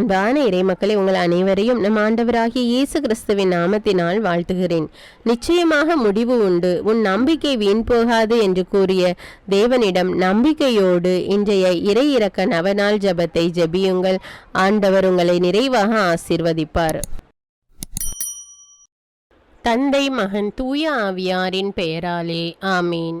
அன்பான இறைமக்களை உங்கள் அனைவரையும் நம் ஆண்டவராகிய இயேசு கிறிஸ்துவின் நாமத்தினால் வாழ்த்துகிறேன். நிச்சயமாக முடிவு உண்டு. உன் நம்பிக்கை வீண் போகாது என்று கூறிய தேவனிடம் நம்பிக்கையோடு இன்றைய இறை இறக்க நவநாள் ஜெபத்தை ஜெபியுங்கள். ஆண்டவர் உங்களை நிறைவாக ஆசீர்வதிப்பார். தந்தை மகன் தூய ஆவியாரின் பெயராலே ஆமீன்.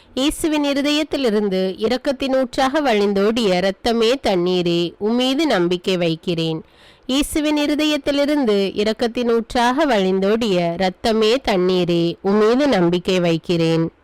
இயேசுவின் இருதயத்திலிருந்து இரக்கத்தின் ஊற்றாக வழிந்தோடிய இரத்தமே தண்ணீரே உம்மீது நம்பிக்கை வைக்கிறேன். இயேசுவின் இருதயத்திலிருந்து இரக்கத்தின் ஊற்றாக வழிந்தோடிய இரத்தமே தண்ணீரே உம்மீது நம்பிக்கை வைக்கிறேன்.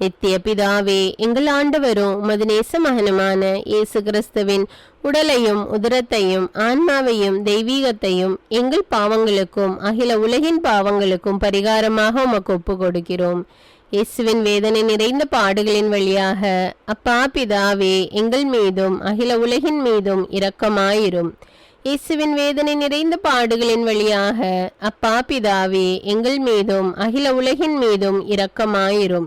நித்திய பிதாவே எங்கள் ஆண்டவரும் உமது நேச மகனுமான இயேசு கிறிஸ்துவின் உடலையும் உதரத்தையும் ஆன்மாவையும் தெய்வீகத்தையும் எங்கள் பாவங்களுக்கும் அகில உலகின் பாவங்களுக்கும் பரிகாரமாக உமக்கு ஒப்பு கொடுக்கிறோம் இயேசுவின் வேதனை நிறைந்த பாடுகளின் வழியாக அப்பா பிதாவே எங்கள் மீதும் அகில உலகின் மீதும் இரக்கமாயிரும் இயேசுவின் வேதனை நிறைந்த பாடுகளின் வழியாக அப்பா பிதாவே எங்கள் மீதும் அகில உலகின் மீதும் இரக்கமாயிரும்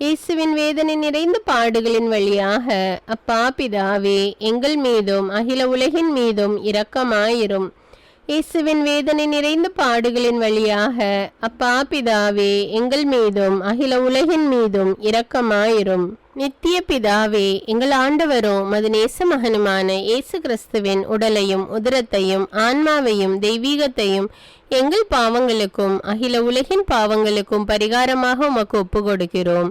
இயேசுவின் வேதனை நிறைந்த பாடுகளின் வழியாக அப்பா பிதாவே எங்கள் மீதும் அகில உலகின் மீதும் இரக்கமாயிரும். இயேசுவின் வேதனை நிறைந்த பாடுகளின் வழியாக அப்பா பிதாவே எங்கள் மீதும் அகில உலகின் மீதும் இரக்கமாயிரும். நித்திய பிதாவே எங்கள் ஆண்டவரும் மது நேச மகனுமான இயேசு கிறிஸ்துவின் உடலையும் உதரத்தையும் ஆன்மாவையும் தெய்வீகத்தையும் எங்கள் பாவங்களுக்கும் அகில உலகின் பாவங்களுக்கும் பரிகாரமாக உமக்கு ஒப்பு கொடுக்கிறோம்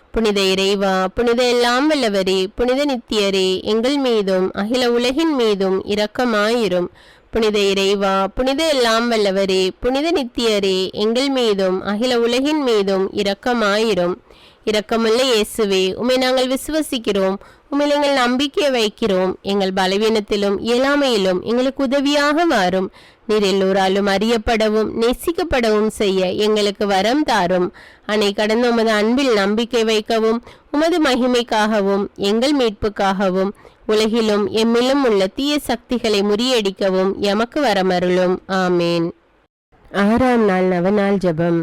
புனித இறைவா புனித எல்லாம் வல்லவரே புனித நித்தியரே எங்கள் மீதும் அகில உலகின் மீதும் இரக்கமாயிரும். புனித இறைவா புனித எல்லாம் வல்லவரே புனித நித்தியரே எங்கள் மீதும் அகில உலகின் மீதும் இரக்கமாயிரும். இரக்கமுள்ள இயேசுவே உமை நாங்கள் விசுவசிக்கிறோம். உம்மில் எங்கள் நம்பிக்கை வைக்கிறோம். எங்கள் பலவீனத்திலும் இயலாமையிலும் எங்களுக்கு உதவியாக மாறும் நீர் எல்லோராலும் அறியப்படவும் நேசிக்கப்படவும் செய்ய எங்களுக்கு வரம் தாரும். அணை கடந்த உமது அன்பில் நம்பிக்கை வைக்கவும் உமது மகிமைக்காகவும் எங்கள் மீட்புக்காகவும் உலகிலும் எம்மிலும் உள்ள தீய சக்திகளை முறியடிக்கவும் எமக்கு வரமருளும். ஆமேன். ஆறாம் நாள் நவநாள் ஜெபம்.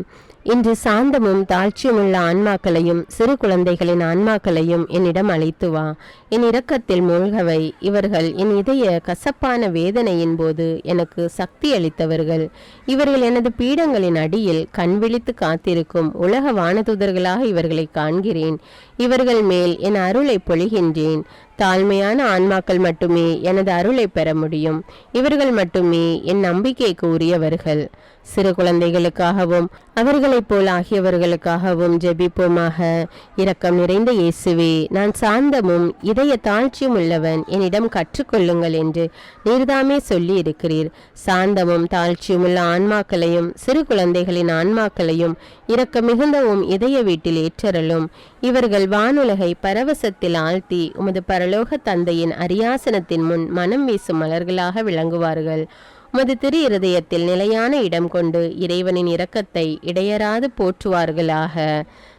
இன்று சாந்தமும் தாழ்ச்சியுமுள்ள ஆன்மாக்களையும் சிறு குழந்தைகளின் ஆன்மாக்களையும் என்னிடம் அழைத்து வா. என் இரக்கத்தில் மூழ்கவை. இவர்கள் என் இதய கசப்பான வேதனையின் போது எனக்கு சக்தி அளித்தவர்கள். இவர்கள் எனது பீடங்களின் அடியில் கண் விழித்து காத்திருக்கும் உலக வானதுதர்களாக இவர்களை காண்கிறேன். இவர்கள் மேல் என் அருளை பொழிகின்றேன். தாழ்மையான ஆன்மாக்கள் மட்டுமே எனது அருளை பெற முடியும். இவர்கள் மட்டுமே என் நம்பிக்கைக்கு உரியவர்கள். சிறு குழந்தைகளுக்காகவும் அவர்களைப் போல் ஆகியவர்களுக்காகவும் ஜெபிப்போமாக. இரக்கம் நிறைந்த இயேசுவே நான் சாந்தமும் இதய தாழ்ச்சியும் உள்ளவன் என்னிடம் கற்றுக்கொள்ளுங்கள் என்று நீர்தாமே சொல்லி இருக்கிறீர் சாந்தமும் தாழ்ச்சியும் உள்ள ஆன்மாக்களையும் சிறு குழந்தைகளின் ஆன்மாக்களையும் இரக்க மிகுந்தவும் இதய வீட்டில் ஏற்றரலும் இவர்கள் வானுலகை பரவசத்தில் ஆழ்த்தி உமது பரலோக தந்தையின் அரியாசனத்தின் முன் மனம் வீசும் மலர்களாக விளங்குவார்கள். உமது திரு இருதயத்தில் நிலையான இடம் கொண்டு இறைவனின் இரக்கத்தை இடையராது போற்றுவார்களாக.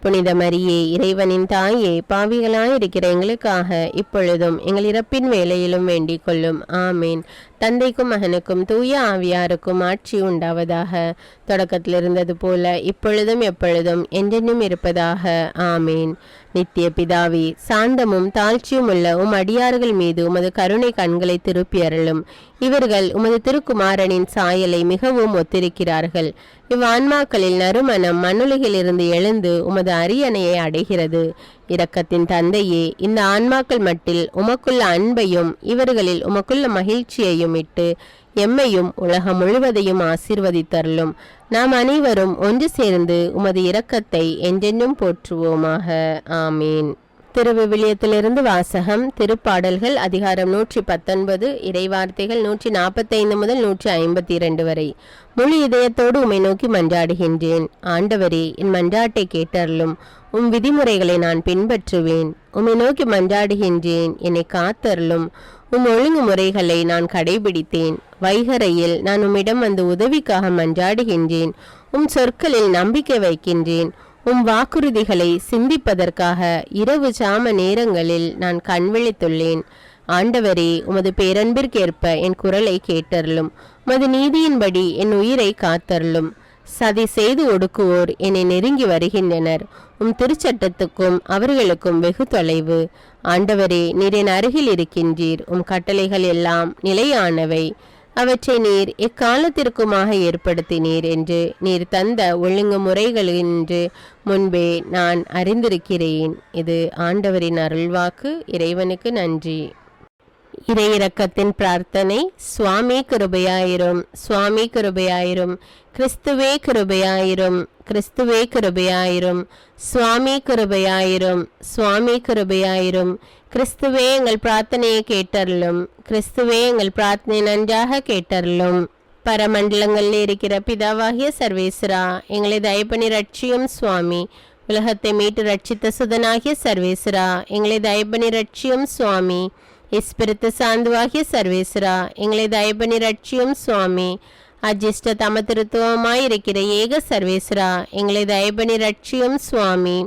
புனித மரியே இறைவனின் தாயே பாவிகளாயிருக்கிற எங்களுக்காக இப்பொழுதும் எங்கள் இறப்பின் வேலையிலும் வேண்டிக் கொள்ளும். ஆமீன். தந்தைக்கும் மகனுக்கும் தூய ஆவியாருக்கும் ஆட்சி உண்டாவதாக. தொடக்கத்தில் இருந்தது போல இப்பொழுதும் எப்பொழுதும் என்றென்னும் இருப்பதாக. ஆமீன். நித்திய பிதாவே சாந்தமும் தாழ்ச்சியும் உள்ள உம் அடியார்கள் மீது உமது கருணை கண்களை திருப்பி அருளும். இவர்கள் உமது திருக்குமாரனின் சாயலை மிகவும் ஒத்திருக்கிறார்கள். இவ்வான்மாக்களில் நறுமணம் மண்ணுலகிலிருந்து எழுந்து உமது அரியணையை அடைகிறது. இரக்கத்தின் தந்தையே இந்த ஆன்மாக்கள் மட்டில் உமக்குள்ள அன்பையும் இவர்களில் உமக்குள்ள மகிழ்ச்சியையும் இட்டு எம்மையும் உலகம் முழுவதையும் ஆசீர்வதித்தருளும். நாம் அனைவரும் ஒன்று சேர்ந்து உமது இரக்கத்தை என்றென்றும் போற்றுவோமாக. ஆமீன். திருவிவிலியத்திலிருந்து வாசகம் திருப்பாடல்கள் அதிகாரம் நூற்றி பத்தொன்பது இறைவார்த்தைகள் நூற்றி நாற்பத்தைந்து முதல் நூற்றி ஐம்பத்தி இரண்டு வரை. முழு இதயத்தோடு உமை நோக்கி மன்றாடுகின்றேன். ஆண்டவரே என் மன்றாட்டை கேட்டருளும். உம் விதிமுறைகளை நான் பின்பற்றுவேன். உம்மை நோக்கி மன்றாடுகின்றேன். என்னை காத்தருளும். உம் ஒழுங்குமுறைகளை நான் கடைபிடித்தேன். வைகரையில் நான் உம்மிடம் வந்து உதவிக்காக மன்றாடுகின்றேன். உம் சொற்களில் நம்பிக்கை வைக்கின்றேன். உம் வாக்குறுதிகளை சிந்திப்பதற்காக இரவு சாம நேரங்களில் நான் கண்விழித்துள்ளேன் ஆண்டவரே உமது பேரன்பிற்கேற்ப என் குரலை கேட்டருளும். உமது நீதியின்படி என் உயிரை காத்தருளும். சதி செய்து ஒடுக்குவோர் என்னை நெருங்கி வருகின்றனர். உம் திருச்சட்டத்துக்கும் அவர்களுக்கும் வெகு தொலைவு. ஆண்டவரே நீர் என் அருகில் இருக்கின்றீர். உம் கட்டளைகள் எல்லாம் நிலையானவை. அவற்றை நீர் எக்காலத்திற்குமாக ஏற்படுத்தினீர் என்று நீர் தந்த ஒழுங்கு முறைகளின்று முன்பே நான் அறிந்திருக்கிறேன். இது ஆண்டவரின் அருள்வாக்கு. இறைவனுக்கு நன்றி. இறையிறக்கத்தின் பிரார்த்தனை சுவாமி கிருபையாயிரும் சுவாமி கிருபையாயிரும் கிறிஸ்துவே கிருபையாயிரும் கிறிஸ்துவே கிருபையாயிரும் சுவாமி கிருபையாயிரும் சுவாமி கிருபையாயிரும் கிறிஸ்துவே எங்கள் பிரார்த்தனையை கேட்டருளும் கிறிஸ்துவே எங்கள் பிரார்த்தனை நன்றாக கேட்டருளும். பரமண்டலங்களில் இருக்கிற பிதாவாகிய சர்வேஸ்வரா எங்களை தயப்பணி ரட்சியும் சுவாமி. உலகத்தை மீட்டு ரட்சித்த சுதனாகிய சர்வேஸ்வரா எங்களை தயப்பணி ரட்சியும் சுவாமி. இஸ்பிரித்து சாந்துவாகிய சர்வேஸ்வரா எங்களை தயப்பணி ரட்சியும் சுவாமி. அஜிஷ்ட தமதிருத்துவமாய் இருக்கிற ஏக சர்வேஸ்வரா எங்களை தயப்பணி ரட்சியும் சுவாமி.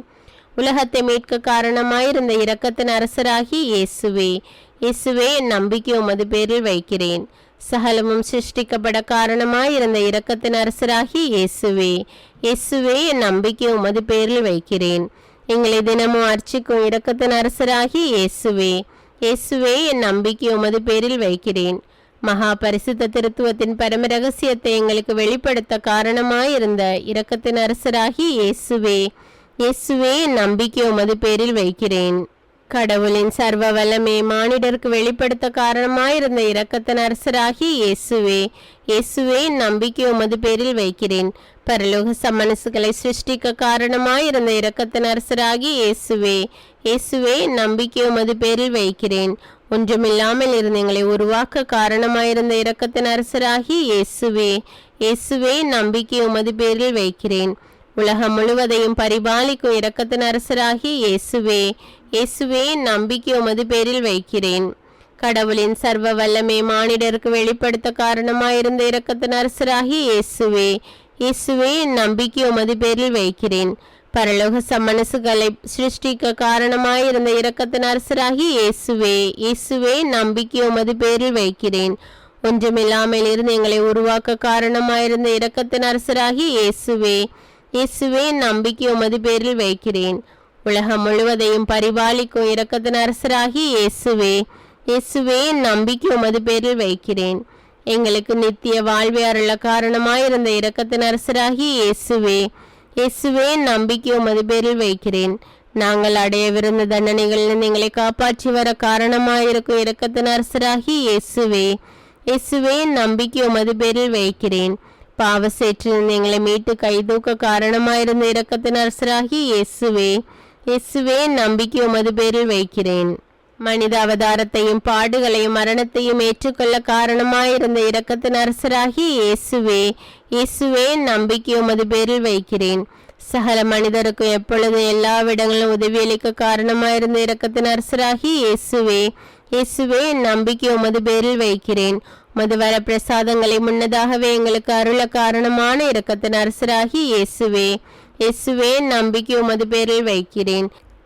உலகத்தை மீட்க காரணமாயிருந்த இரக்கத்தின் அரசராகி இயேசுவே இயேசுவே என் நம்பிக்கை உமது பேரில் வைக்கிறேன். சகலமும் சிருஷ்டிக்கப்பட காரணமாயிருந்த இரக்கத்தின் அரசராகி இயேசுவே இயேசுவே என் நம்பிக்கை உமது பேரில் வைக்கிறேன். எங்களை தினமும் அர்ச்சிக்கும் இரக்கத்தின் அரசராகி இயேசுவே இயேசுவே என் நம்பிக்கை உமது பேரில் வைக்கிறேன். மகா பரிசுத்த திருத்துவத்தின் பரம ரகசியத்தை எங்களுக்கு வெளிப்படுத்த காரணமாயிருந்த இரக்கத்தின் அரசராகி இயேசுவே. இயேசுவே என் நம்பிக்கை உமது பேரில் வைக்கிறேன். கடவுளின் சர்வ வல்லமே மானிடருக்கு வெளிப்படுத்த காரணமாயிருந்த இரக்கத்தின் அரசராகி இயேசுவே இயேசுவே நம்பிக்கை உமது பேரில் வைக்கிறேன். பரலோக சம்மனசுகளை சிருஷ்டிக்க காரணமாயிருந்த இரக்கத்தின் அரசராகி இயேசுவே இயேசுவே நம்பிக்கை உமது பேரில் வைக்கிறேன். ஒன்றுமில்லாமல் இருந்து எங்களை உருவாக்க காரணமாயிருந்த இரக்கத்தின் அரசராகி இயேசுவே இயேசுவே நம்பிக்கை உமது பேரில் வைக்கிறேன். உலகம் முழுவதையும் பரிபாலிக்கும் இரக்கத்தின் அரசராகி இயேசுவே இயேசுவே நம்பிக்கை உமது பேரில் வைக்கிறேன். கடவுளின் சர்வ வல்லமே மானிடருக்கு வெளிப்படுத்த காரணமாயிருந்த இரக்கத்தின் அரசராகி இயேசுவே இயேசுவே நம்பிக்கை உமது பேரில் வைக்கிறேன். பரலோக சம்மனசுகளை சிருஷ்டிக்க காரணமாயிருந்த இரக்கத்தின் அரசராகி இயேசுவே இயேசுவே நம்பிக்கை உமது பேரில் வைக்கிறேன். ஒன்றுமில்லாமல் இருந்து எங்களை உருவாக்க காரணமாயிருந்த இரக்கத்தின் அரசராகி இயேசுவே இயேசுவே நம்பிக்கை உமது பேரில் வைக்கிறேன். உலகம் முழுவதையும் பரிபாலிக்கும் இரக்கத்தின் அரசராகி இயேசுவே இயேசுவே நம்பிக்கை உமது பேரில் வைக்கிறேன். எங்களுக்கு நித்திய வாழ்வை அருள காரணமாயிருந்த இரக்கத்தின் அரசராகி இயேசுவே இயேசுவே நம்பிக்கை உமது பேரில் வைக்கிறேன். நாங்கள் அடையவிருந்த தண்டனைகளில் எங்களை காப்பாற்றி வர காரணமாயிருக்கும் இரக்கத்தின் அரசராகி இயேசுவே இயேசுவே நம்பிக்கை உமது பேரில் வைக்கிறேன். பாவ சேற்றிலிருந்து எங்களை மீட்டு கைதூக்க காரணமாயிருந்த இரக்கத்தின் அரசராகி இயேசுவே இயேசுவே என் நம்பிக்கை உமது பேரில் வைக்கிறேன். மனித அவதாரத்தையும் பாடுகளையும் மரணத்தையும் ஏற்றுக்கொள்ள காரணமாயிருந்த இரக்கத்தின் அரசராகி இயேசுவே இயேசுவே நம்பிக்கை உமது பேரில் வைக்கிறேன். சகல மனிதருக்கும் எப்பொழுதும் எல்லா இடங்களிலும் உதவியளிக்க காரணமாயிருந்த இரக்கத்தின் அரசராகி இயேசுவே இயேசுவே நம்பிக்கை உமது பேரில் வைக்கிறேன். மதுவர பிரசாதங்களை முன்னதாகவே எங்களுக்கு அருள காரணமான இரக்கத்தின் அரசராகி இயேசுவே. இயேசுவே நம்பிக்கை உமது பேரில் வைக்கிறேன்.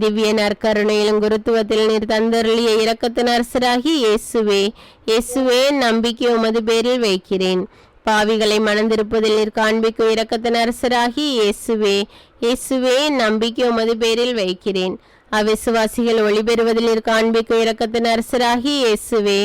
திவ்ய நற்கருணையிலும் குருத்துவத்தில் நீர் தந்தருளிய இரக்கத்தின் அரசராகி இயேசுவே. இயேசுவே நம்பிக்கை உமது பேரில் வைக்கிறேன். பாவிகளை மணந்திருப்பதில் நீர் காண்பிக்கும் இரக்கத்தின் அரசராகி இயேசுவே. இயேசுவே நம்பிக்கை உமது பேரில் வைக்கிறேன். அவிசுவாசிகள் ஒளிபெறுவதில் நீர் காண்பிக்கும் இரக்கத்தின் அரசராகி இயேசுவே.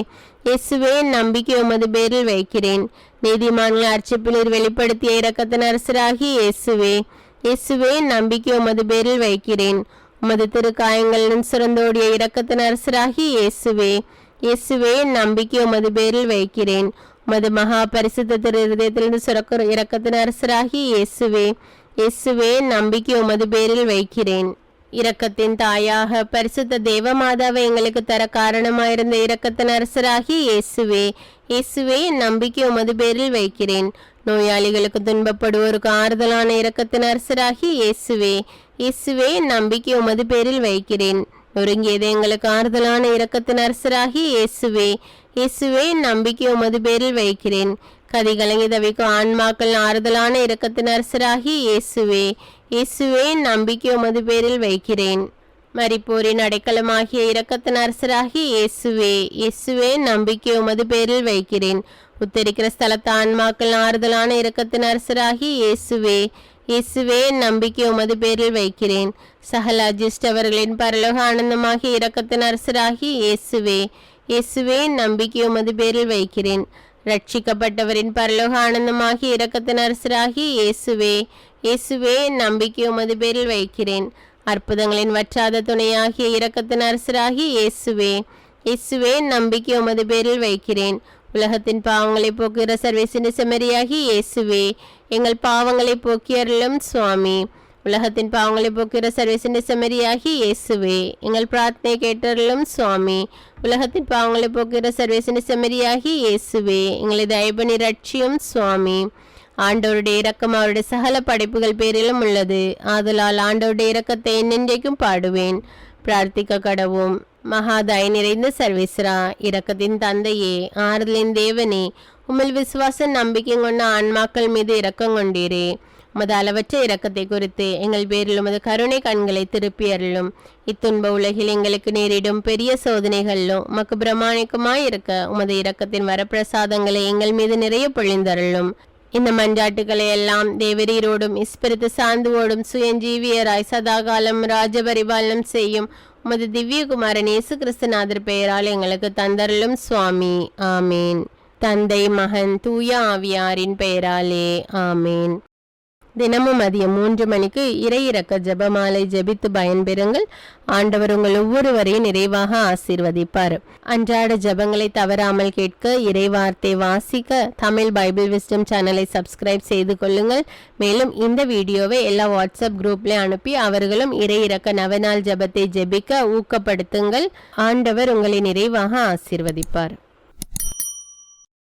இயேசுவே நம்பிக்கை உமது பேரில் வைக்கிறேன். நீதிமான்கள் அர்ச்சிப்பில் வெளிப்படுத்திய இரக்கத்தின் அரசராகி இயேசுவே. இயேசுவே நம்பிக்கை உமது பேரில் வைக்கிறேன். உமது திருக்காயங்களின் சுரந்தோடிய இரக்கத்தின் அரசராகி இயேசுவே. இயேசுவே நம்பிக்கை உமது பேரில் வைக்கிறேன். உமது மகா பரிசுத்த திரு இருதயத்திலிருந்து சுரக்க இரக்கத்தின் அரசராகி இயேசுவே. இயேசுவே நம்பிக்கை உமது பேரில் வைக்கிறேன். இரக்கத்தின் தாயாக பரிசுத்த தேவமாதாவை எங்களுக்கு தர காரணமாயிருந்த இரக்கத்தின் அரசராகி இயேசுவே. இயேசுவே நம்பிக்கை உமது பேரில் வைக்கிறேன். நோயாளிகளுக்கு துன்பப்படுவோருக்கு ஆறுதலான இரக்கத்தின் அரசராகி இயேசுவே. இயேசுவே நம்பிக்கை உமது பேரில் வைக்கிறேன். நொறுங்கியது எங்களுக்கு ஆறுதலான இரக்கத்தின் அரசராகி இயேசுவே. இயேசுவே நம்பிக்கை உமது பேரில் வைக்கிறேன். கதிகலங்கி தவிக்கும் ஆன்மாக்கள் ஆறுதலான இரக்கத்தின் அரசராகி இயேசுவே. இயேசுவே நம்பிக்கை உமது பேரில் வைக்கிறேன். மறிப்போரின் அடைக்கலமாகிய இரக்கத்தின் அரசராகி இயேசுவே. இயேசுவே நம்பிக்கை உமது பேரில் வைக்கிறேன். உத்தரிக்கிற ஸ்தலத்த ஆன்மாக்கள் ஆறுதலான இரக்கத்தின் அரசராகி இயேசுவே. இயேசுவே நம்பிக்கை உமது பேரில் வைக்கிறேன். சகல அஜிஸ்ட் அவர்களின் பரலோக ஆனந்தமாக இரக்கத்தின் அரசராகி இயேசுவே இயேசுவே நம்பிக்கை உமது பேரில் வைக்கிறேன். ரட்சிக்கப்பட்டவரின் பரலோக ஆனந்தமாகி இரக்கத்தின் அரசராகி இயேசுவே இயேசுவே நம்பிக்கை உமது பேரில் வைக்கிறேன். அற்புதங்களின் வற்றாத துணையாகிய இரக்கத்தின் அரசராகி இயேசுவே இயேசுவே நம்பிக்கை உமது பேரில் வைக்கிறேன். உலகத்தின் பாவங்களை போக்குகிற சர்வேசின செமரியாகி இயேசுவே எங்கள் பாவங்களை போக்கியருளும் சுவாமி. உலகத்தின் பாவங்களை போக்குகிற சர்வேசின் செமரியாகி இயேசுவே எங்கள் பிரார்த்தனை கேட்டருளும் சுவாமி. உலகத்தின் பாவங்களை போக்குகிற சர்வேசின் செமரியாகி இயேசுவே எங்களை தயபணி ரட்சியும் சுவாமி. ஆண்டவருடைய இரக்கம் அவருடைய சகல படைப்புகள் பேரிலும் உள்ளது. ஆதலால் ஆண்டவருடைய இரக்கத்தை என்னென்றைக்கும் பாடுவேன். பிரார்த்திக்க கடவும் மகாதாய் நிறைந்த சர்வேஸ்வரா இரக்கத்தின் தந்தையே ஆறுதலின் தேவனே உமல் விசுவாச நம்பிக்கை கொண்ட ஆன்மாக்கள் மீது இரக்கம் கொண்டீரே உமது அளவற்ற இரக்கத்தை குறித்து எங்கள் பேரில் உமது கருணை கண்களை திருப்பி அருளும் இத்துன்ப உலகில் எங்களுக்கு நேரிடும் பெரிய சோதனைகளிலும் உமக்கு பிரமாணிக்குமாய் இருக்க உமது இரக்கத்தின் வரப்பிரசாதங்களை எங்கள் மீது நிறைய பொழிந்தருளும் இந்த மஞ்சாட்டுகளை எல்லாம் தேவரீரோடும் இஸ்பிரித்து சாந்துவோடும் சுயஞ்சீவியராய் சதாகாலம் ராஜபரிபாலனம் செய்யும் உமது திவ்யகுமாரன் இயேசு கிறிஸ்துநாதர் பெயரால் எங்களுக்கு தந்தருளும் சுவாமி. ஆமேன். தந்தை மகன் தூய ஆவியாரின் பெயராலே. ஆமேன். தினமும் மதியம் மூன்று மணிக்கு இறையிறக்க ஜபமாலை ஜெபமாலை ஜெபித்து பயன்பெறுங்கள். ஆண்டவர் உங்கள் ஒவ்வொருவரையும் நிறைவாக ஆசீர்வதிப்பார். அன்றாட ஜெபங்களை தவறாமல் கேட்க இறைவார்த்தை வாசிக்க தமிழ் பைபிள் விஸ்டம் சேனலை சப்ஸ்கிரைப் செய்து கொள்ளுங்கள். மேலும் இந்த வீடியோவை எல்லா வாட்ஸ்அப் குரூப்ல அனுப்பி அவர்களும் இறையிறக்க நவநாள் ஜெபத்தை ஜெபிக்க ஊக்கப்படுத்துங்கள். ஆண்டவர் உங்களை நிறைவாக ஆசீர்வதிப்பார்.